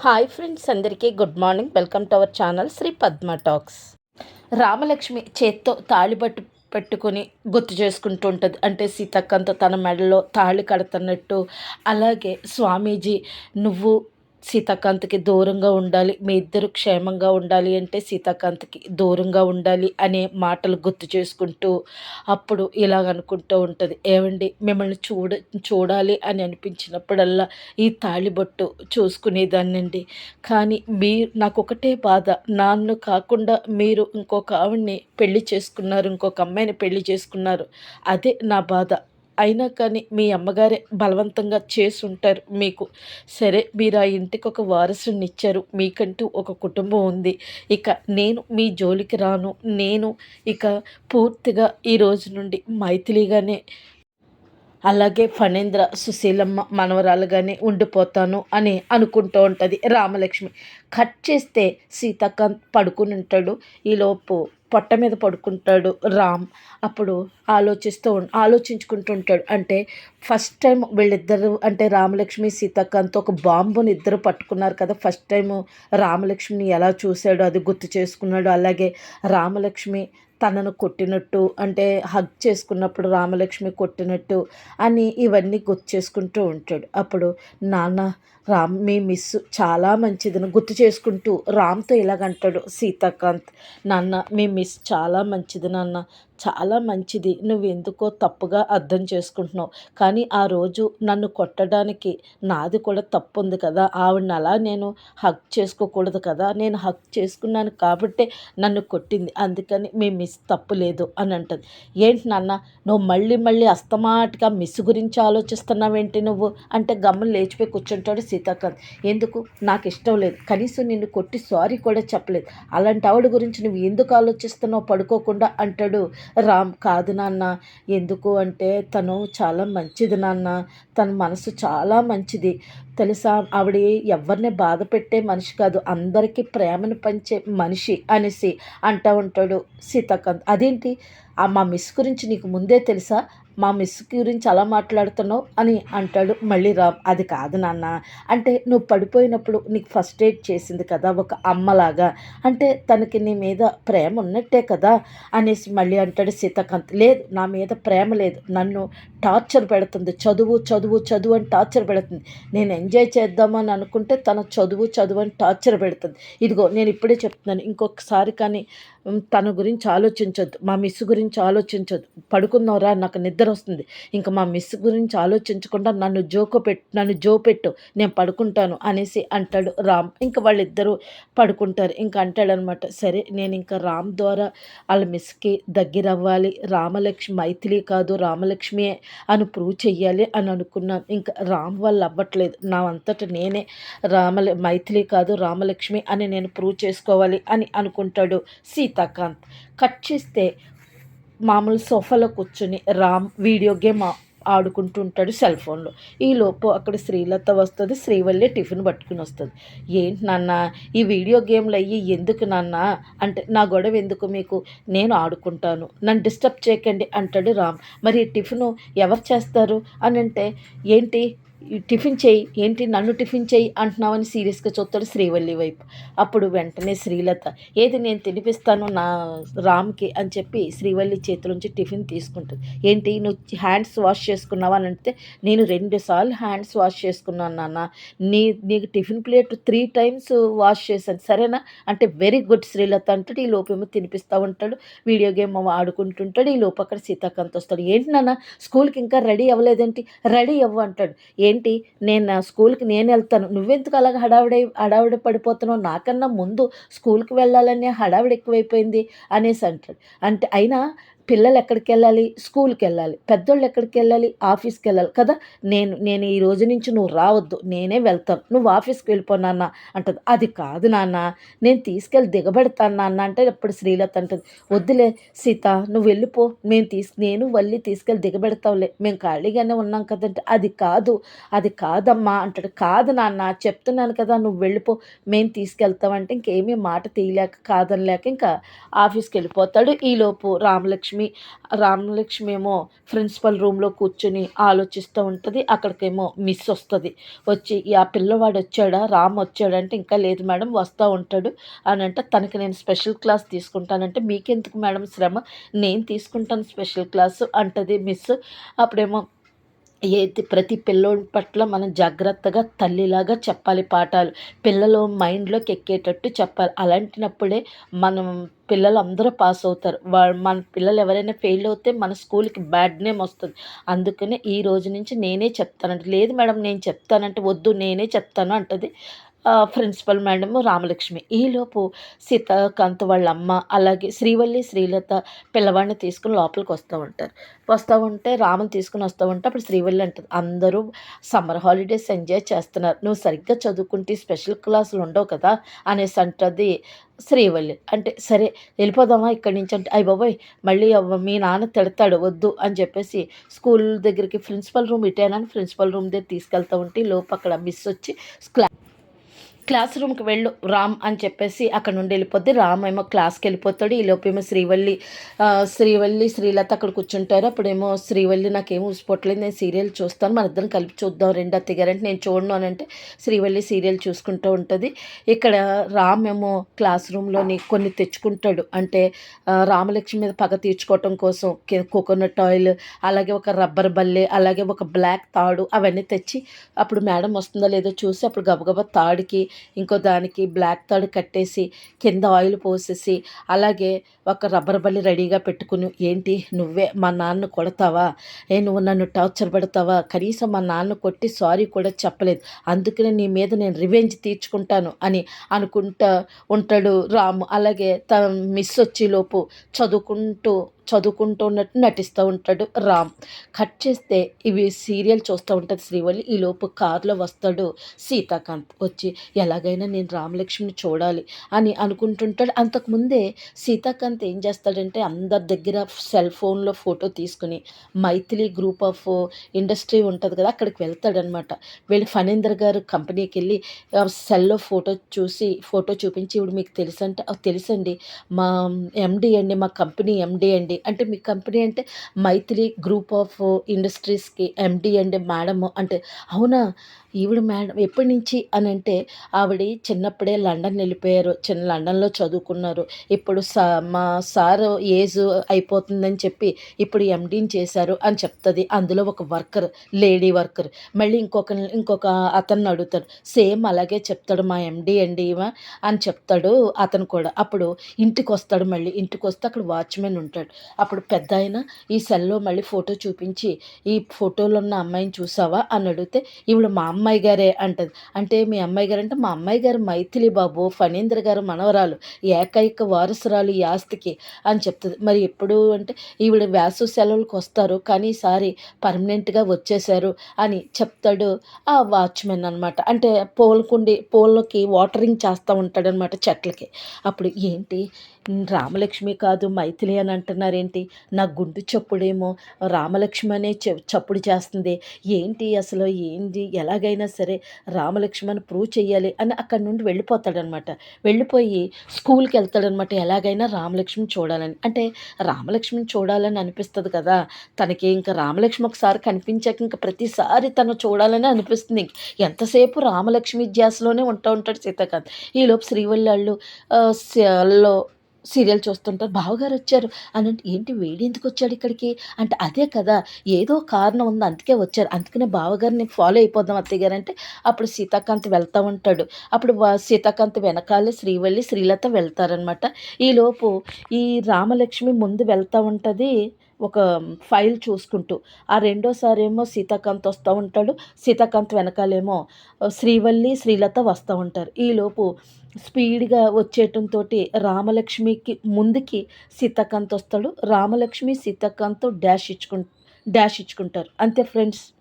Hi friends అందరికీ good morning. Welcome to our channel Sri Padma talks. Ramalakshmi చేత్తో తాళి పట్టు పెట్టుకొని గుర్తు చేసుకుంటూ ఉంటుంది. అంటే సీతక్కంత తన మెడలో తాళి కడుతున్నట్టు. అలాగే స్వామీజీ నువ్వు సీతాకాంత్కి దూరంగా ఉండాలి మీ ఇద్దరు క్షేమంగా ఉండాలి అంటే సీతాకాంత్కి దూరంగా ఉండాలి అనే మాటలు గుర్తు చేసుకుంటూ అప్పుడు ఇలాగ అనుకుంటూ ఉంటుంది. ఏమండి మిమ్మల్ని చూడ చూడాలి అని అనిపించినప్పుడల్లా ఈ తాళిబొట్టు చూసుకునేదాన్నండి. కానీ మీరు నాకు ఒకటే బాధ. నాన్ను కాకుండా మీరు ఇంకొక ఆవిడ్ని పెళ్ళి చేసుకున్నారు ఇంకొక అమ్మాయిని పెళ్ళి చేసుకున్నారు. అదే నా బాధ. అయినా కానీ మీ అమ్మగారే బలవంతంగా చేసి ఉంటారు మీకు సరే మీరు ఆ ఇంటికి ఒక వారసుని ఇచ్చారు మీకంటూ ఒక కుటుంబం ఉంది. ఇక నేను మీ జోలికి రాను. నేను ఇక పూర్తిగా ఈ రోజు నుండి మైథిలిగానే అలాగే ఫణేంద్ర సుశీలమ్మ మనవరాలుగానే ఉండిపోతాను అని అనుకుంటూ ఉంటుంది రామలక్ష్మి. కట్ చేస్తే సీతాకాంత్ పడుకుని ఉంటాడు ఈలోపు పొట్ట మీద పడుకుంటాడు రామ్. అప్పుడు ఆలోచిస్తూ ఆలోచించుకుంటుంటాడు అంటే ఫస్ట్ టైం వీళ్ళిద్దరు అంటే రామలక్ష్మి సీతాకాంత్ ఒక బాంబుని ఇద్దరు పట్టుకున్నారు కదా. ఫస్ట్ టైం రామలక్ష్మిని ఎలా చూశాడో అది గుర్తు చేసుకున్నాడు. అలాగే రామలక్ష్మి తనను కొట్టినట్టు అంటే హగ్ చేసుకున్నప్పుడు రామలక్ష్మి కొట్టినట్టు అని ఇవన్నీ గుర్తు చేసుకుంటూ ఉంటాడు. అప్పుడు నాన్న రామ్ మీ మిస్ చాలా మంచిదని గుర్తు చేసుకుంటూ రామ్తో ఇలాగంటాడు సీతాకాంత్? నాన్న మీ మిస్ చాలా మంచిది నాన్న. చాలా మంచిది. నువ్వు ఎందుకో తప్పుగా అర్థం చేసుకుంటున్నావు. కానీ ఆ రోజు నన్ను కొట్టడానికి నాది కూడా తప్పు ఉంది కదా. ఆవిడని అలా నేను హక్ చేసుకోకూడదు కదా. నేను హక్ చేసుకున్నాను కాబట్టే నన్ను కొట్టింది. అందుకని మీ మిస్ తప్పు లేదు అని అంటది. ఏంటి నాన్న నువ్వు మళ్ళీ మళ్ళీ అస్తమాటిగా మిస్ గురించి ఆలోచిస్తున్నావేంటి నువ్వు? అంటే గమ్మం లేచిపోయి కూర్చుంటాడు సీతాకాంత్. ఎందుకు? నాకు ఇష్టం లేదు. కనీసం నిన్ను కొట్టి సారీ కూడా చెప్పలేదు. అలాంటి ఆవిడ గురించి నువ్వు ఎందుకు ఆలోచిస్తున్నావు? పడుకోకుండా అంటాడు రామ్ కాదు నాన్న. ఎందుకు అంటే తను చాలా మంచిది నాన్న. తన మనసు చాలా మంచిది. తెలుసా? ఆవిడ ఎవరిని బాధ పెట్టే మనిషి కాదు అందరికీ ప్రేమను పంచే మనిషి అనేసి అంటూ ఉంటాడు సీతాకాంత్. అదేంటి? ఆ మా మిస్ గురించి నీకు ముందే తెలుసా? మా మిస్ గురించి అలా మాట్లాడుతున్నావు అని అంటాడు మళ్ళీ రామ్. అది కాదు నాన్న. అంటే నువ్వు పడిపోయినప్పుడు నీకు ఫస్ట్ ఎయిడ్ చేసింది కదా ఒక అమ్మలాగా. అంటే తనకి నీ మీద ప్రేమ ఉన్నట్టే కదా అనేసి మళ్ళీ అంటాడు సీతాకాంత్. లేదు నా మీద ప్రేమ లేదు. నన్ను టార్చర్ పెడుతుంది. చదువు చదువు చదువు అని టార్చర్ పెడుతుంది. నేను ఎంజాయ్ చేద్దామని అనుకుంటే తన చదువు చదువు అని టార్చర్ పెడుతుంది. ఇదిగో నేను ఇప్పుడే చెప్తున్నాను. ఇంకొకసారి కానీ తన గురించి ఆలోచించద్దు. మా మిస్ గురించి ఆలోచించద్దు. పడుకుందాంరా నాకు నిద్ర వస్తుంది. ఇంకా మా మిస్ గురించి ఆలోచించకుండా నన్ను జోకో పెట్టు నన్ను జో పెట్టు నేను పడుకుంటాను అనేసి అంటాడు రామ్. ఇంకా వాళ్ళిద్దరూ పడుకుంటారు. ఇంకా అంటాడనమాట సరే నేను ఇంకా రామ్ ద్వారా వాళ్ళ మిస్కి దగ్గర అవ్వాలి. రామలక్ష్మి మైథిలి కాదు రామలక్ష్మియే అని ప్రూవ్ చెయ్యాలి అని అనుకున్నాను. ఇంకా రామ్ వాళ్ళు అవ్వట్లేదు. నా అంతట నేనే రామల మైథిలి కాదు రామలక్ష్మి అని నేను ప్రూవ్ చేసుకోవాలి అని అనుకుంటాడు సీతాకాంత్. కట్ చేస్తే మామూలు సోఫాలో కూర్చొని రామ్ వీడియో గేమ్ ఆడుకుంటుంటాడు సెల్ ఫోన్లో. ఈలోపు అక్కడ శ్రీలత వస్తుంది శ్రీవల్లి టిఫిన్ పట్టుకుని వస్తుంది. ఏంటి నాన్న ఈ వీడియో గేమ్లు అయ్యి ఎందుకు నాన్న? అంటే నా గొడవ ఎందుకు మీకు? నేను ఆడుకుంటాను. నన్ను డిస్టర్బ్ చేయకండి అంటాడు రామ్. మరి టిఫిన్ ఎవరు చేస్తారు? అని అంటే ఏంటి? టిఫిన్ చేయి ఏంటి నన్ను టిఫిన్ చేయి అంటున్నావని సీరియస్గా చూస్తాడు శ్రీవల్లి వైపు. అప్పుడు వెంటనే శ్రీలత ఏది నేను తినిపిస్తాను నా రామ్కి అని చెప్పి శ్రీవల్లి చేతిలోంచి టిఫిన్ తీసుకుంటుంది. ఏంటి నువ్వు హ్యాండ్స్ వాష్ చేసుకున్నావా అని అంటే నేను రెండు సార్లు హ్యాండ్స్ వాష్ చేసుకున్నాను నాన్న. నీ నీకు tiffin plate three times wash చేశాను. సరేనా? అంటే వెరీ గుడ్ శ్రీలత అంటాడు. ఈ లోపేమో తినిపిస్తూ ఉంటాడు. వీడియో గేమ్ ఆడుకుంటుంటాడు. ఈ లోపు అక్కడ సీతాకాంత్ వస్తాడు. ఏంటి నాన్న? స్కూల్కి ఇంకా రెడీ అవ్వలేదేంటి? రెడీ అవ్వ అంటాడు. ఏ ఏంటి? నేను నా స్కూల్కి నేను వెళ్తాను. నువ్వెందుకు అలాగ హడావిడి హడావిడి పడిపోతున్నావు? నాకన్నా ముందు స్కూల్కి వెళ్ళాలనే హడావిడి ఎక్కువైపోయింది అనేసి అంటాడు. అంటే అయినా పిల్లలు ఎక్కడికి వెళ్ళాలి స్కూల్కి వెళ్ళాలి పెద్దోళ్ళు ఎక్కడికి వెళ్ళాలి ఆఫీస్కి వెళ్ళాలి కదా? నేను నేను ఈ రోజు నుంచి నువ్వు రావద్దు. నేనే వెళ్తాను. నువ్వు ఆఫీస్కి వెళ్ళిపో నాన్న అంటది. అది కాదు నాన్న. నేను తీసుకెళ్ళి దిగబెడతాను నాన్న అంటే అప్పుడు శ్రీలత అంటది. వద్దులే సీత నువ్వు వెళ్ళిపో. మేము తీసు నేను వల్లి తీసుకెళ్ళి దిగబెడతావులే. మేము ఖాళీగానే ఉన్నాం కదంటే. అది కాదు. అది కాదమ్మా అంటాడు. కాదు నాన్న. చెప్తున్నాను కదా నువ్వు వెళ్ళిపో. మేము తీసుకెళ్తామంటే ఇంకేమీ మాట తీయలేక కాదనలేక ఇంకా ఆఫీస్కి వెళ్ళిపోతాడు. ఈలోపు రామలక్ష్మి లక్ష్మి రామలక్ష్మి ఏమో ప్రిన్సిపల్ రూమ్లో కూర్చొని ఆలోచిస్తూ ఉంటుంది. అక్కడికేమో మిస్ వస్తుంది. వచ్చి ఆ పిల్లవాడు వచ్చాడా? రామ్ వచ్చాడంటే ఇంకా లేదు మేడం వస్తూ ఉంటాడు అని అంటే తనకి నేను స్పెషల్ క్లాస్ తీసుకుంటానంటే మీకెందుకు మేడం శ్రమ? నేను తీసుకుంటాను స్పెషల్ క్లాసు అంటది మిస్. అప్పుడేమో ఏది ప్రతి పిల్లోడి పట్ల మనం జాగ్రత్తగా తల్లిలాగా చెప్పాలి పాఠాలు. పిల్లలు మైండ్లోకి ఎక్కేటట్టు చెప్పాలి. అలాంటినప్పుడే మనం పిల్లలు అందరూ పాస్ అవుతారు. వాళ్ళు మన పిల్లలు ఎవరైనా ఫెయిల్ అవుతే మన స్కూల్కి బ్యాడ్ నేమ్ వస్తుంది. అందుకనే ఈ రోజు నుంచి నేనే చెప్తానంటే. లేదు మేడం నేను చెప్తానంటే. వద్దు నేనే చెప్తాను అంటది. Principal madam Ramalakshmi. ఈలోపు సీతాకాంత్ వాళ్ళ అమ్మ అలాగే శ్రీవల్లి శ్రీలత పిల్లవాడిని తీసుకుని లోపలికి వస్తూ ఉంటారు. వస్తూ ఉంటే రాముని తీసుకుని వస్తూ ఉంటే అప్పుడు శ్రీవల్లి అంటుంది అందరూ సమ్మర్ హాలిడేస్ ఎంజాయ్ చేస్తున్నారు. నువ్వు సరిగ్గా చదువుకుంటే స్పెషల్ క్లాసులు ఉండవు కదా అనేసి అంటుంది శ్రీవల్లి. అంటే సరే వెళ్ళిపోదామా ఇక్కడి నుంచి? అంటే అయ్యి బాబోయ్ మళ్ళీ మీ నాన్న తిడతాడు వద్దు అని చెప్పేసి స్కూల్ దగ్గరికి ప్రిన్సిపల్ రూమ్ ఇటేనని ప్రిన్సిపల్ రూమ్ దగ్గర తీసుకెళ్తూ ఉంటే లోపు అక్కడ మిస్ వచ్చి క్లా క్లాస్ రూమ్కి వెళ్ళు రామ్ అని చెప్పేసి అక్కడ నుండి వెళ్ళిపోద్ది. రామ్ ఏమో క్లాస్కి వెళ్ళిపోతాడు. ఈ లోపేమో శ్రీవల్లి శ్రీవల్లి శ్రీలత అక్కడ కూర్చుంటారు. అప్పుడేమో శ్రీవల్లి నాకేమో ఊసిపోవట్లేదు నేను సీరియల్ చూస్తాను. మన ఇద్దరం కలిపి చూద్దాం రెండు అత్తగారంటే నేను చూడను అని అంటే శ్రీవల్లి సీరియల్ చూసుకుంటూ ఉంటుంది. ఇక్కడ రామ్ ఏమో క్లాస్ రూమ్లోని కొన్ని తెచ్చుకుంటాడు. అంటే రామలక్ష్మి మీద పగ తీర్చుకోవటం కోసం కోకోనట్ ఆయిల్ అలాగే ఒక రబ్బర్ బల్లె అలాగే ఒక బ్లాక్ తాడు అవన్నీ తెచ్చి అప్పుడు మేడం వస్తుందో లేదో చూసి అప్పుడు గబగబా తాడుకి ఇంకో దానికి బ్లాక్ థర్డ్ కట్టేసి కింద ఆయిల్ పోసేసి అలాగే ఒక రబ్బర్ బల్లి రెడీగా పెట్టుకుని ఏంటి నువ్వే మా నాన్న కొడతావా? ఏ నువ్వు నన్ను టార్చర్ పెడతావా? కనీసం మా నాన్న కొట్టి సారీ కూడా చెప్పలేదు. అందుకనే నీ మీద నేను రివెంజ్ తీర్చుకుంటాను అని అనుకుంటా ఉంటాడు రాము. అలాగే త మిస్ వచ్చేలోపు చదువుకుంటూ చదువుకుంటూ ఉన్నట్టు నటిస్తూ ఉంటాడు రామ్. కట్ చేస్తే ఇవి సీరియల్ చూస్తూ ఉంటుంది శ్రీవల్లి. ఈలోపు కారులో వస్తాడు సీతాకాంత్. వచ్చి ఎలాగైనా నేను రామలక్ష్మిని చూడాలి అని అనుకుంటుంటాడు. అంతకుముందే సీతాకాంత్ ఏం చేస్తాడంటే అందరి దగ్గర సెల్ ఫోన్లో ఫోటో తీసుకుని మైథిలి గ్రూప్ ఆఫ్ ఇండస్ట్రీ ఉంటుంది కదా అక్కడికి వెళ్తాడనమాట. వెళ్ళి ఫణేందర్ గారు కంపెనీకి వెళ్ళి సెల్లో ఫోటో చూసి ఫోటో చూపించి ఇప్పుడు మీకు తెలుసంటే తెలుసండి మా ఎండి అండి మా కంపెనీ ఎండి అండి అంటే మీ కంపెనీ అంటే మైత్రి గ్రూప్ ఆఫ్ ఇండస్ట్రీస్కి ఎండి అండి మేడము అంటే అవునా? ఈవిడ మేడం ఎప్పటి నుంచి అని అంటే ఆవిడ చిన్నప్పుడే లండన్ వెళ్ళిపోయారు. చిన్న లండన్లో చదువుకున్నారు. ఇప్పుడు సా మా సార్ ఏజ్ అయిపోతుందని చెప్పి ఇప్పుడు ఎండీని చేశారు అని చెప్తుంది. అందులో ఒక వర్కర్ లేడీ వర్కర్. మళ్ళీ ఇంకొక ఇంకొక అతన్ని అడుగుతాడు. సేమ్ అలాగే చెప్తాడు మా ఎండీ అండి అని చెప్తాడు అతను కూడా. అప్పుడు ఇంటికి వస్తాడు మళ్ళీ. ఇంటికి వస్తే అక్కడ వాచ్మెన్ ఉంటాడు. అప్పుడు పెద్ద ఆయన ఈ సెల్లో మళ్ళీ ఫోటో చూపించి ఈ ఫోటోలో ఉన్న అమ్మాయిని చూసావా? అని అడిగితే ఈవిడ మా అమ్మ అమ్మాయి గారే అంటది. అంటే మీ అమ్మాయి గారు అంటే మా అమ్మాయి గారు మైథిలి బాబు ఫణీంద్ర గారు మనవరాలు ఏకైక వారసురాలు ఈ ఆస్తికి అని చెప్తుంది. మరి ఎప్పుడు అంటే ఈవిడ వేసవి సెలవులకు వస్తారు కానీ ఈసారి పర్మనెంట్గా వచ్చేసారు అని చెప్తాడు ఆ వాచ్మెన్ అనమాట అంటే పూలకుండి పూలకి వాటరింగ్ చేస్తూ ఉంటాడనమాట చెట్లకి. అప్పుడు ఏంటి? రామలక్ష్మి కాదు మైథిలి అని అంటున్నారేంటి? నా గుండు చప్పుడేమో రామలక్ష్మి అనే చప్పుడు చేస్తుంది. ఏంటి అసలు ఏంటి ఎలాగైనా సరే రామలక్ష్మణ్ ప్రూవ్ చేయాలి అని అక్కడి నుండి వెళ్ళిపోతాడనమాట. వెళ్ళిపోయి స్కూల్కి వెళ్తాడనమాట. ఎలాగైనా రామలక్ష్మి చూడాలని. అంటే రామలక్ష్మిని చూడాలని అనిపిస్తుంది కదా. తనకి ఇంకా రామలక్ష్మి ఒకసారి కనిపించాక ఇంకా ప్రతిసారి తను చూడాలని అనిపిస్తుంది. ఎంతసేపు రామలక్ష్మి ధ్యాసలోనే ఉంటా ఉంటాడు సీతాకాంత్ ఈలోపు శ్రీవల్లి వాళ్ళు సీరియల్ చూస్తుంటారు బావగారు వచ్చారు. అని అంటే ఏంటి వేడి ఎందుకు వచ్చాడు ఇక్కడికి? అంటే అదే కదా ఏదో కారణం ఉంది అందుకే వచ్చారు. అందుకనే బావగారిని ఫాలో అయిపోదాం అత్తయ్య గారు. అంటే అప్పుడు సీతాకాంత్ వెళ్తూ ఉంటాడు. అప్పుడు సీతాకాంత్ వెనకాలే శ్రీవల్లి శ్రీలత వెళ్తారనమాట. ఈలోపు ఈ రామలక్ష్మి ముందు వెళ్తూ ఉంటుంది ఒక ఫైల్ చూసుకుంటూ. ఆ రెండోసారి ఏమో సీతాకాంత్ వస్తూ ఉంటాడు. సీతాకాంత్ వెనకాలేమో శ్రీవల్లి శ్రీలత వస్తూ ఉంటారు. ఈలోపు స్పీడ్గా వచ్చేయటంతో రామలక్ష్మికి ముందుకి సీతాకాంత్ వస్తాడు రామలక్ష్మి సీతాకాంత్ డాష్ ఇచ్చుకు డాష్ ఇచ్చుకుంటారు. అంతే ఫ్రెండ్స్.